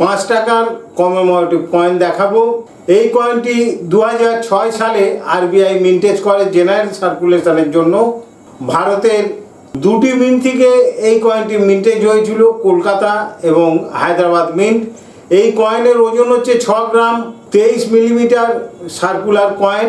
পাঁচ টাকার commemorative coin দেখাবো। এই কয়েনটি দু সালে আরবিআই মিন্টেজ করে জেনারেল সার্কুলেশনের জন্য। ভারতের দুটি মিন্ট থেকে এই কয়েনটি মিন্টেজ হয়েছিল, কলকাতা এবং হায়দ্রাবাদ মিন্ট এই কয়েনের ওজন হচ্ছে ছ গ্রাম, তেইশ মিলিমিটার সার্কুলার কয়েন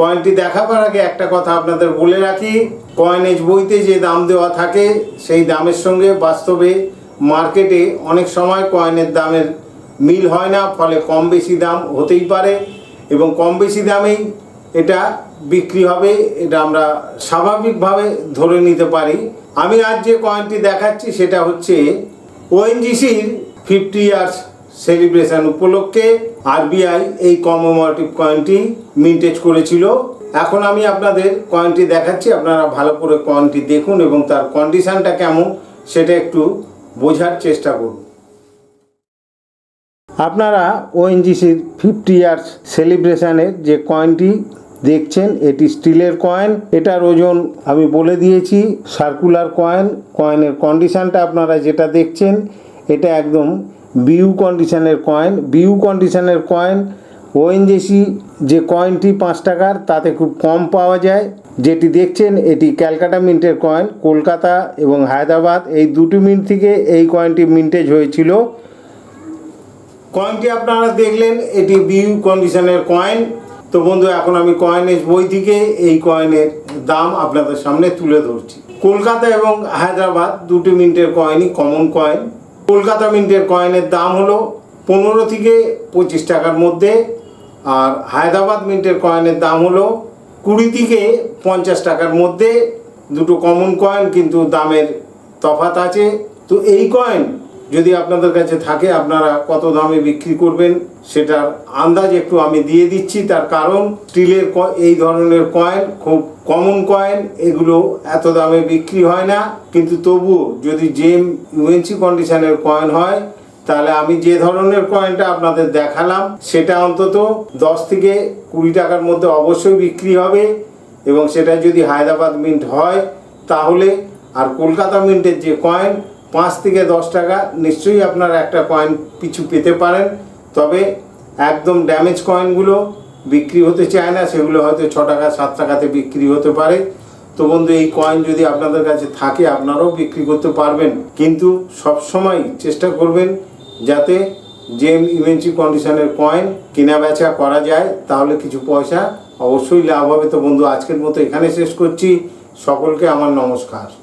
কয়েনটি দেখাবার আগে একটা কথা আপনাদের বলে রাখি কয়েনেজ বইতে যে দাম দেওয়া থাকে, সেই দামের সঙ্গে বাস্তবে মার্কেটে অনেক সময় কয়েনের দামের মিল হয় না, ফলে কম বেশি দাম হতেই পারে এবং কম বেশি দামেই এটা বিক্রি হবে, এটা আমরা স্বাভাবিকভাবে ধরে নিতে পারি। আমি আজ যে কয়েনটি দেখাচ্ছি সেটা হচ্ছে ওএনজিসির ফিফটি ইয়ার্স সেলিব্রেশন উপলক্ষে আরবিআই এই কমেমোরেটিভ কয়েনটি মিন্টেজ করেছিল। এখন আমি আপনাদের কয়েনটি দেখাচ্ছি, আপনারা ভালো করে কয়েনটি দেখুন এবং তার কন্ডিশনটা কেমন সেটা একটু বোঝার চেষ্টা করুন। আপনারা ওএনজিসির ফিফটি ইয়ার্স সেলিব্রেশনের যে কয়েনটি দেখছেন, এটি স্টিলের কয়েন এটার ওজন আমি বলে দিয়েছি সার্কুলার কয়েন কয়েনের কন্ডিশানটা আপনারা যেটা দেখছেন, এটা একদম বিউ কন্ডিশনের কয়েন বিউ কন্ডিশনের কয়েন ওএনজিসি যে কয়েনটি পাঁচ টাকার, তাতে খুব কম পাওয়া যায়। যেটি দেখছেন, এটি ক্যালকাটা মিন্টের কয়েন কলকাতা এবং হায়দ্রাবাদ, এই দুটি মিন্ট থেকে এই কয়েনটি মিন্টেজ হয়েছিল। কয়েনটি আপনারা দেখলেন, এটি বিউ কন্ডিশনের কয়েন তো বন্ধু, এখন আমি কয়েনের বই থেকে এই কয়েনের দাম আপনাদের সামনে তুলে ধরছি। কলকাতা এবং হায়দ্রাবাদ দুটি মিন্টের কয়েনই কমন কয়েন কলকাতা মিন্টের কয়েনের দাম হলো পনেরো থেকে পঁচিশ টাকার মধ্যে। আর হায়দ্রাবাদ মিন্টের কয়েনের দাম হলো কুড়ি থেকে পঞ্চাশ টাকার মধ্যে দুটো কমন কয়েন কিন্তু দামের তফাত আছে। তো এই কয়েন যদি আপনাদের কাছে থাকে, আপনারা কত দামে বিক্রি করবেন সেটার আন্দাজ একটু আমি দিয়ে দিচ্ছি। তার কারণ স্টিলের এই ধরনের কয়েন খুব কমন কয়েন এগুলো এত দামে বিক্রি হয় না। কিন্তু তবুও যদি জেম ইউএনসি কন্ডিশনের কয়েন হয় তাহলে আমি যে ধরনের কয়েনটা আপনাদের দেখালাম, সেটা অন্তত দশ থেকে কুড়ি টাকার মধ্যে অবশ্যই বিক্রি হবে এবং সেটা যদি হায়দ্রাবাদ মিন্ট হয়, তাহলে আর কলকাতা মিন্টের যে কয়েন পাঁচ থেকে দশ টাকা নিশ্চয়ই আপনারা একটা কয়েন পিছু পেতে পারেন। তবে একদম ড্যামেজ কয়েনগুলো বিক্রি হতে চায় না, সেগুলো হয়তো ছ টাকা, সাত টাকাতে বিক্রি হতে পারে। তো বন্ধু, এই কয়েন যদি আপনাদের কাছে থাকে, আপনারাও বিক্রি করতে পারবেন। কিন্তু সবসময় চেষ্টা করবেন যাতে জেম ইমেন্সি কন্ডিশনের কয়েন কেনা বেচা করা যায়, তাহলে কিছু পয়সা অবশ্যই লাভ হবে। তো বন্ধু, আজকের মতো এখানে শেষ করছি। সকলকে আমার নমস্কার।